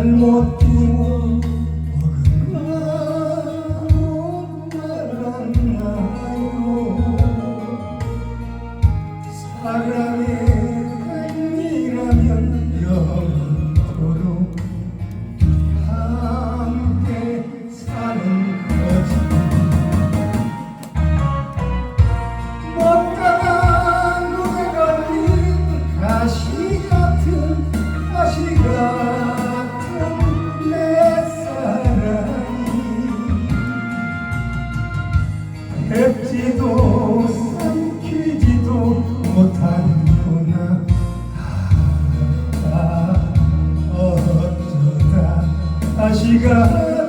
잘못 비워 뵙지도 삼키지도 못하는구나. 아, 어쩌다 다시 가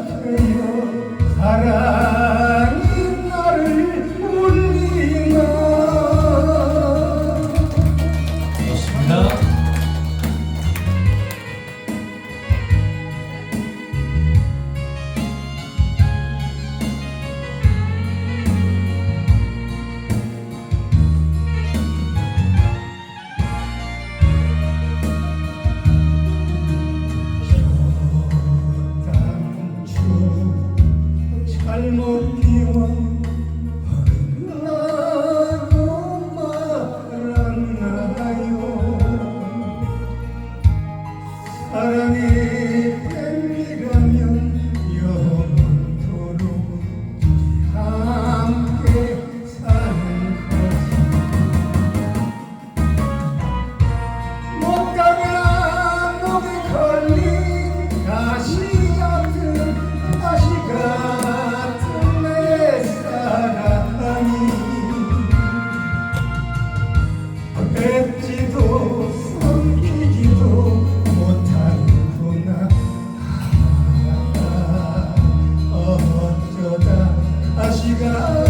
잘못 비워 어긋나고 말았나요 사랑의 Oh.